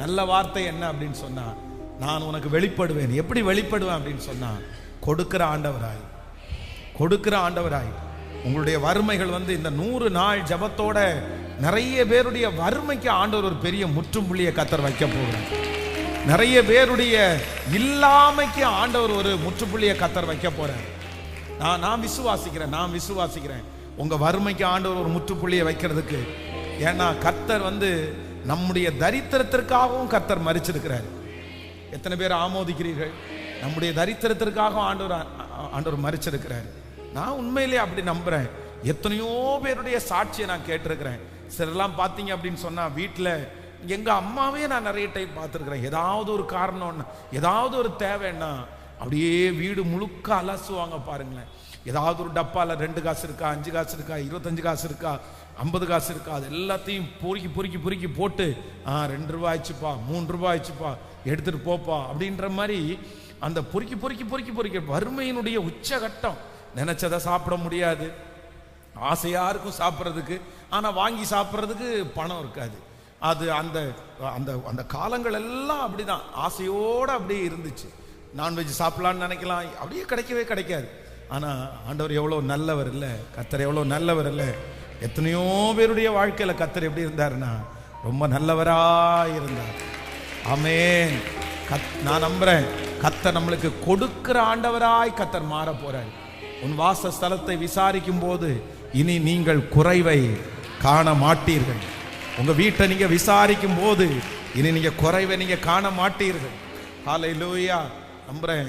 நல்ல வார்த்தை என்ன அப்படின்னு சொன்னா நான் உனக்கு வெளிப்படுவேன். எப்படி வெளிப்படுவேன் அப்படின்னு சொன்னா கொடுக்கிற ஆண்டவராய் கொடுக்கிற ஆண்டவராய். உங்களுடைய வறுமைகள் வந்து இந்த நூறு நாள் ஜபத்தோட நிறைய பேருடைய வறுமைக்கு ஆண்டவர் ஒரு பெரிய முற்றுப்புள்ளியை கத்தர் வைக்க போகிறார். நிறைய பேருடைய இல்லாமைக்கு ஆண்டவர் ஒரு முற்றுப்புள்ளியை கத்தர் வைக்க போறார். நான் நான் விசுவாசிக்கிறேன் நான் விசுவாசிக்கிறேன். உங்க வறுமைக்கு ஆண்டவர் ஒரு முற்றுப்புள்ளியை வைக்கிறதுக்கு. ஏன்னா கத்தர் வந்து நம்முடைய தரித்திரத்திற்காகவும் கர்த்தர் மறிச்சிருக்கிறார் எத்தனை பேர் ஆமோதிக்கிறீர்கள்? நம்முடைய தரித்திரத்திற்காகவும் ஆண்டவர் ஆண்டவர் மறிச்சிருக்கிறார் நான் உண்மையிலேயே அப்படி நம்புறேன். எத்தனையோ பேருடைய சாட்சியை நான் கேட்டிருக்கிறேன். சிலர்லாம் பார்த்தீங்க அப்படின்னு சொன்னால் வீட்டில் எங்கள் அம்மாவே நான் நிறைய டைம் பார்த்துருக்குறேன். ஏதாவது ஒரு காரணம்னா ஏதாவது ஒரு தேவைன்னா அப்படியே வீடு முழுக்க அலசுவாங்க பாருங்களேன். ஏதாவது ஒரு டப்பாவில் ரெண்டு காசு இருக்கா அஞ்சு காசு இருக்கா இருபத்தஞ்சு காசு இருக்கா ஐம்பது காசு இருக்கா அது எல்லாத்தையும் பொறுக்கி பொறுக்கி பொறுக்கி போட்டு ஆ ரெண்டு ரூபா ஆச்சுப்பா மூணு ரூபா ஆச்சுப்பா எடுத்துகிட்டு போப்பா அப்படின்ற மாதிரி அந்த பொறுக்கி பொறுக்கி பொறுக்கி பொறுக்கி வறுமையினுடைய உச்சகட்டம். நினச்சதை சாப்பிட முடியாது. ஆசையாக இருக்கும் சாப்பிட்றதுக்கு. ஆனால் வாங்கி சாப்பிட்றதுக்கு பணம் இருக்காது. அது அந்த அந்த அந்த காலங்கள் எல்லாம் அப்படிதான். ஆசையோடு அப்படியே இருந்துச்சு. நான்வெஜ் சாப்பிட்லான்னு நினைக்கலாம். அப்படியே கிடைக்கவே கிடைக்காது. ஆனால் ஆண்டவர் எவ்வளோ நல்லவர் இல்லை? கத்தர் எவ்வளோ நல்லவர் இல்லை? எத்தனையோ பேருடைய வாழ்க்கையில் கத்தர் எப்படி இருந்தாருன்னா ரொம்ப நல்லவராக இருந்தார். ஆமென். கத் நான் நம்புகிறேன் கத்தர் நம்மளுக்கு கொடுக்கிற ஆண்டவராய் கத்தர் மாற போகிறார் உன் வாசஸ்தலத்தை விசாரிக்கும் போது இனி நீங்கள் குறைவை காண மாட்டீர்கள். உங்கள் வீட்டை நீங்கள் விசாரிக்கும் போது இனி நீங்கள் குறைவை நீங்கள் காண மாட்டீர்கள். காலை லூயா நம்புகிறேன்